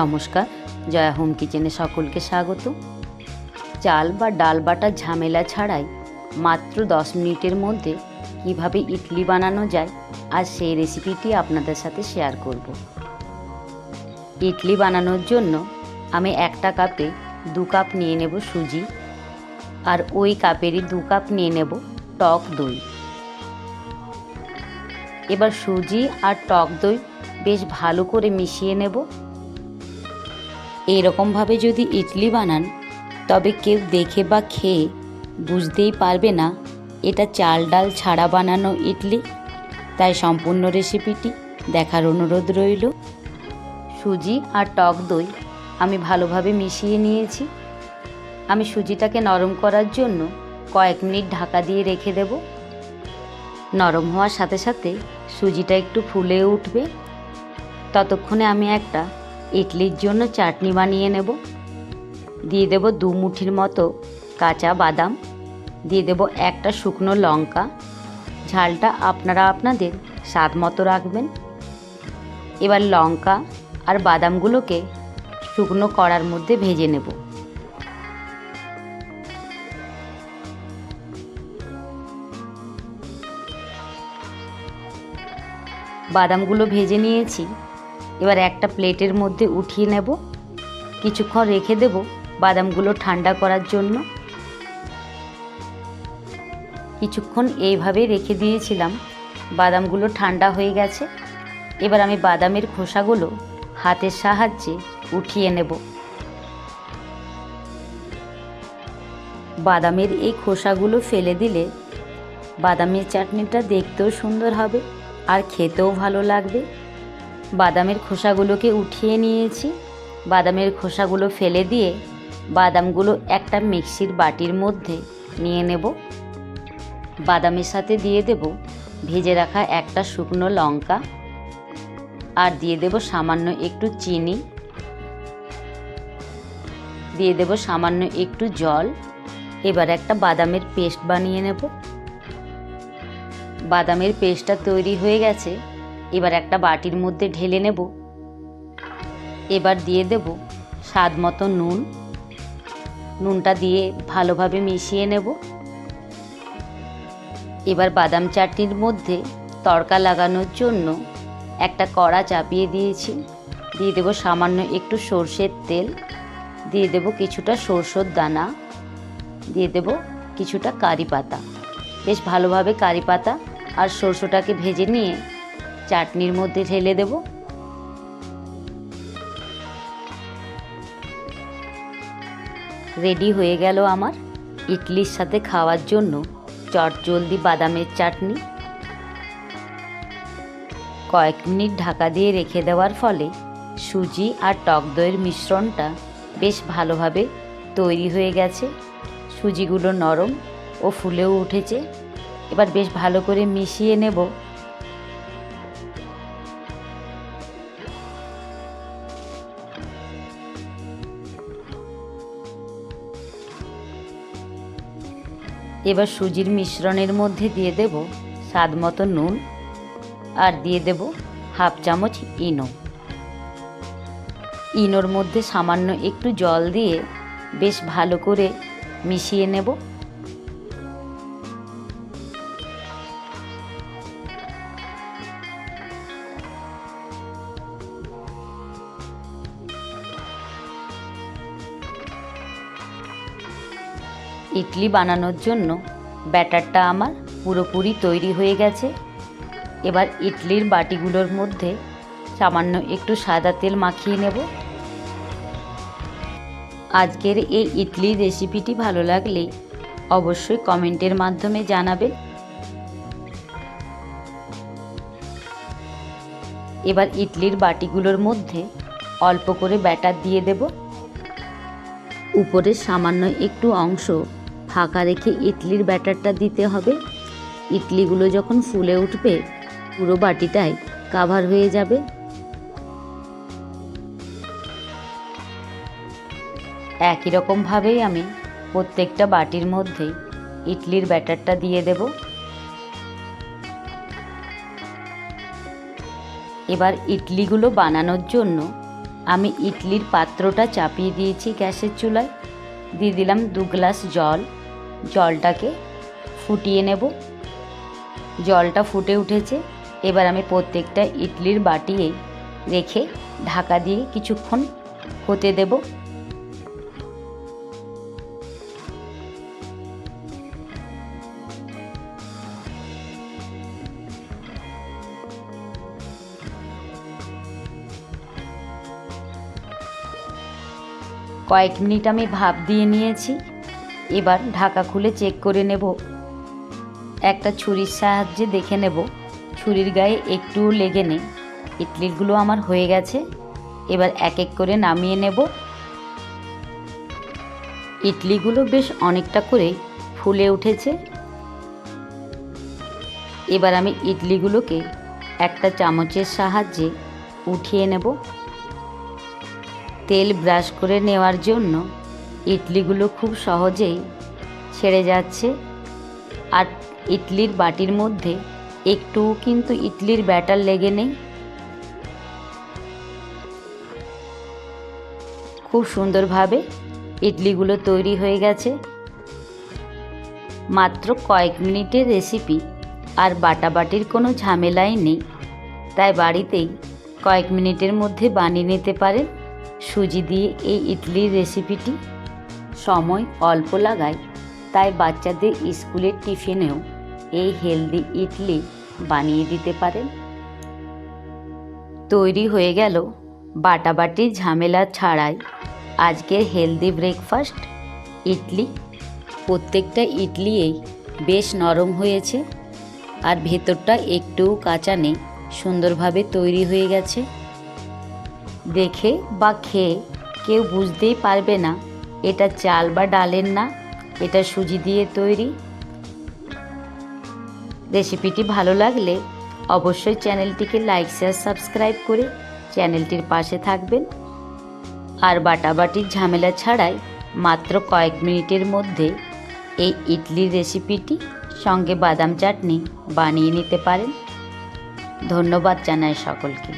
নমস্কার, জয়া হোম কিচেনে সকলকে স্বাগত। চাল বা ডাল বাটার ঝামেলা ছাড়াই মাত্র দশ মিনিটের মধ্যে কীভাবে ইডলি বানানো যায় আর সেই রেসিপিটি আপনাদের সাথে শেয়ার করব। ইডলি বানানোর জন্য আমি একটা কাপে দু কাপ নিয়ে নেব সুজি আর ওই কাপেরই দু কাপ নিয়ে নেব টক দই। এবার সুজি আর টক দই বেশ ভালো করে মিশিয়ে নেব। এইরকমভাবে যদি ইডলি বানান, তবে কেউ দেখে বা খেয়ে বুঝতেই পারবে না, এটা চাল ডাল ছাড়া বানানো ইডলি। তাই সম্পূর্ণ রেসিপিটি দেখার অনুরোধ রইল। সুজি আর টক দই আমি ভালোভাবে মিশিয়ে নিয়েছি। আমি সুজিটাকে নরম করার জন্য কয়েক মিনিট ঢাকা দিয়ে রেখে দেব। নরম হওয়ার সাথে সাথে সুজিটা একটু ফুলে উঠবে। ততক্ষণে আমি একটা ইডলির জন্য চাটনি বানিয়ে নেব। দিয়ে দেব দু মুঠির মতো কাঁচা বাদাম। দিয়ে দেব একটা শুকনো লঙ্কা। ঝালটা আপনারা আপনাদের স্বাদ মতো রাখবেন। এবার লঙ্কা আর বাদামগুলোকে শুকনো কড়ার মধ্যে ভেজে নেব। বাদামগুলো ভেজে নিয়েছি। এবার একটা প্লেটের মধ্যে উঠিয়ে নেব। কিছুক্ষণ রেখে দেব বাদামগুলো ঠান্ডা করার জন্য। কিছুক্ষণ এইভাবে রেখে দিয়েছিলাম। বাদামগুলো ঠান্ডা হয়ে গেছে। এবার আমি বাদামের খোসাগুলো হাতের সাহায্যে উঠিয়ে নেব। বাদামের এই খোসাগুলো ফেলে দিলে বাদামের চাটনিটা দেখতেও সুন্দর হবে আর খেতেও ভালো লাগবে। বাদামের খোসাগুলোকে উঠিয়ে নিয়েছি। বাদামের খোসাগুলো ফেলে দিয়ে বাদামগুলো একটা মিক্সির বাটির মধ্যে নিয়ে নেব। বাদামের সাথে দিয়ে দেব ভেজে রাখা একটা শুকনো লঙ্কা আর দিয়ে দেব সামান্য একটু চিনি। দিয়ে দেব সামান্য একটু জল। এবার একটা বাদামের পেস্ট বানিয়ে নেব। বাদামের পেস্টটা তৈরি হয়ে গেছে। এবার একটা বাটির মধ্যে ঢেলে নেব। এবার দিয়ে দেব স্বাদ মতো নুন। নুনটা দিয়ে ভালোভাবে মিশিয়ে নেব। এবার বাদাম চাটনির মধ্যে তড়কা লাগানোর জন্য একটা কড়া চাপিয়ে দিয়েছি। দিয়ে দেব সামান্য একটু সর্ষের তেল। দিয়ে দেব কিছুটা সরষের দানা। দিয়ে দেব কিছুটা কারি পাতা। বেশ ভালোভাবে কারি পাতা আর সরষেটাকে ভেজে নিয়ে চাটনির মধ্যে ঢেলে দেব। রেডি হয়ে গেল আমার ইডলির সাথে খাওয়ার জন্য চটজলদি বাদামের চাটনি। কয়েক মিনিট ঢাকা দিয়ে রেখে দেওয়ার ফলে সুজি আর টক দইয়ের মিশ্রণটা বেশ ভালোভাবে তৈরি হয়ে গেছে। সুজিগুলো নরম ও ফুলেও উঠেছে। এবার বেশ ভালো করে মিশিয়ে নেব এবার সুজির মিশ্রণের মধ্যে দিয়ে দেব স্বাদ মতো নুন আর দিয়ে দেব হাফ চামচ ইনো। ইনোর মধ্যে সামান্য একটু জল দিয়ে বেশ ভালো করে মিশিয়ে নেব। ইডলি বানানোর জন্য ব্যাটারটা আমার পুরোপুরি তৈরি হয়ে গেছে। এবার ইডলির বাটিগুলোর মধ্যে সামান্য একটু সাদা তেল মাখিয়ে নেব। আজকের এই ইডলির রেসিপিটি ভালো লাগলে অবশ্যই কমেন্টের মাধ্যমে জানাবেন। এবার ইডলির বাটিগুলোর মধ্যে অল্প করে ব্যাটার দিয়ে দেব। উপরের সামান্য একটু অংশ ফাঁকা রেখে ইডলির ব্যাটারটা দিতে হবে। ইডলিগুলো যখন ফুলে উঠবে, পুরো বাটিটাই কাভার হয়ে যাবে। একই রকমভাবেই আমি প্রত্যেকটা বাটির মধ্যেই ইডলির ব্যাটারটা দিয়ে দেব। এবার ইডলিগুলো বানানোর জন্য আমি ইডলির পাত্রটা চাপিয়ে দিয়েছি গ্যাসের চুলায়। দিয়ে দিলাম দু গ্লাস জল। জলটাকে ফুটিয়ে নেব। জলটা ফুটে উঠেছে। এবার আমি প্রত্যেকটা ইডলির বাটিয়ে রেখে ঢাকা দিয়ে কিছুক্ষণ হতে দেব। কয়েক মিনিট আমি ভাপ দিয়ে নিয়েছি। এবার ঢাকা খুলে চেক করে নেব। একটা ছুরির সাহায্যে দেখে নেব। ছুরির গায়ে একটুও লেগে নেই। ইডলিগুলো আমার হয়ে গেছে। এবার এক এক করে নামিয়ে নেব। ইডলিগুলো বেশ অনেকটা করে ফুলে উঠেছে। এবার আমি ইডলিগুলোকে একটা চামচের সাহায্যে উঠিয়ে নেব। তেল ব্রাশ করে নেওয়ার জন্য ইডলিগুলো খুব সহজেই ছেড়ে যাচ্ছে। আর ইডলির বাটির মধ্যে একটুও কিন্তু ইডলির ব্যাটার লেগে নেই। খুব সুন্দরভাবে ইডলিগুলো তৈরি হয়ে গেছে। মাত্র কয়েক মিনিটের রেসিপি, আর বাটাবাটির কোনো ঝামেলাই নেই। তাই বাড়িতেই কয়েক মিনিটের মধ্যে বানিয়ে নিতে পারেন। সুজি দিয়ে এই ইডলির রেসিপিটি। সময় অল্প লাগায় তাই বাচ্চাদের স্কুলের টিফিনেও এই হেলদি ইডলি বানিয়ে দিতে পারেন। তৈরি হয়ে গেল বাটাবাটির ঝামেলা ছাড়াই আজকের হেলদি ব্রেকফাস্ট ইডলি। প্রত্যেকটা ইডলিয়েই বেশ নরম হয়েছে আর ভেতরটা একটু কাঁচা নেই, সুন্দরভাবে তৈরি হয়ে গেছে। দেখে বা খেয়ে কেউ বুঝতেই পারবে না এটা চাল বা ডালের না, এটা সুজি দিয়ে তৈরি। রেসিপিটি ভালো লাগলে অবশ্যই চ্যানেলটিকে লাইক, শেয়ার, সাবস্ক্রাইব করে চ্যানেলটির পাশে থাকবেন। আর বাটাবাটির ঝামেলা ছাড়াই মাত্র কয়েক মিনিটের মধ্যে এই ইডলির রেসিপিটি সঙ্গে বাদাম চাটনি বানিয়ে নিতে পারেন। ধন্যবাদ জানাই সকলকে।